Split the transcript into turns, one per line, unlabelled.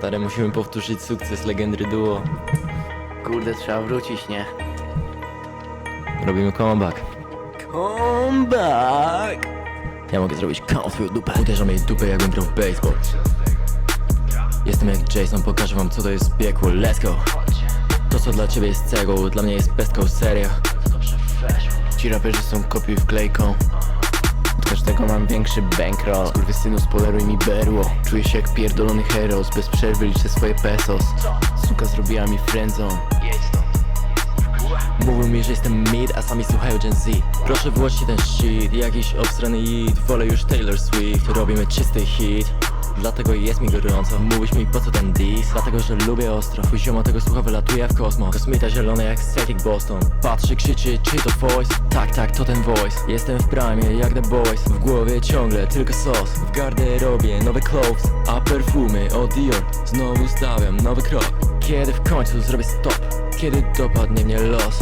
Stary, musimy powtórzyć sukces legendry duo.
Kurde, trzeba wrócić, nie?
Robimy comeback.
Comeback!
Ja mogę zrobić count twoją dupę. Uderzam jej dupę jakbym grał w baseball. Jestem jak Jason, pokażę wam co to jest piekło, let's go. To co dla ciebie jest cegą, dla mnie jest pestką, serio.
Ci raperzy są kopiuj wklejką Każdego mam większy bankroll. Skurwysynu spoleruj mi berło. Czuję się jak pierdolony heroes Bez przerwy liczę swoje pesos. Suka zrobiła mi friendzone.
Mówią mi, że jestem mid, a sami słuchają Gen Z. Proszę wyłączcie ten shit, jakiś obstrany hit Wolę już Taylor Swift, robimy czysty hit Dlatego jest mi gorąco, mówisz mi po co ten diss Dlatego, że lubię ostro, twój ziomo tego słucha wylatuje w kosmos. Kosmita zielony jak Celtic Boston. Patrzy, krzyczy, czy to voice? Tak, tak, to ten voice. Jestem w prime, jak The Boys. W głowie ciągle tylko sos. W garderobie nowe clothes A perfumy od Dior. Znowu stawiam nowy krok. Kiedy w końcu zrobię stop? Kiedy dopadnie mnie los